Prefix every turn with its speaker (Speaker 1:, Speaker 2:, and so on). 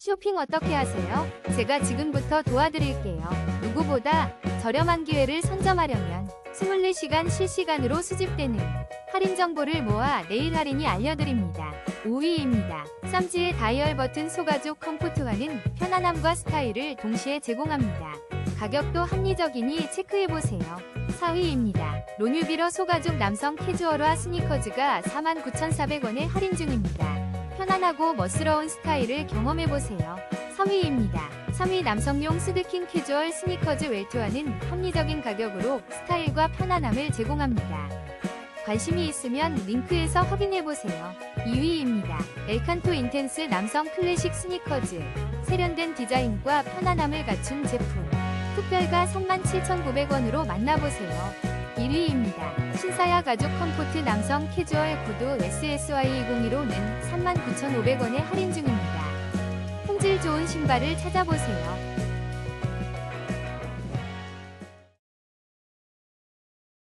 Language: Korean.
Speaker 1: 쇼핑 어떻게 하세요? 제가 지금부터 도와드릴게요. 누구보다 저렴한 기회를 선점하려면 24시간 실시간으로 수집되는 할인 정보를 모아 내일 할인이 알려드립니다. 5위입니다. 쌈지의 다이얼 버튼 소가죽 컴포트와는 편안함과 스타일을 동시에 제공합니다. 가격도 합리적이니 체크해보세요. 4위입니다. 로뉴비러 소가죽 남성 캐주얼화 스니커즈가 49,400원에 할인 중입니다. 편안하고 멋스러운 스타일을 경험해보세요. 3위입니다. 3위 남성용 스드킹 캐주얼 스니커즈 웰트와는 합리적인 가격으로 스타일과 편안함을 제공합니다. 관심이 있으면 링크에서 확인해보세요. 2위입니다. 엘칸토 인텐스 남성 클래식 스니커즈. 세련된 디자인과 편안함을 갖춘 제품. 특별가 37,900원으로 만나보세요. 1위입니다. 신사야 가죽 컴포트 남성 캐주얼 구두 SSY2015는 39,500원에 할인 중입니다. 품질 좋은 신발을 찾아보세요.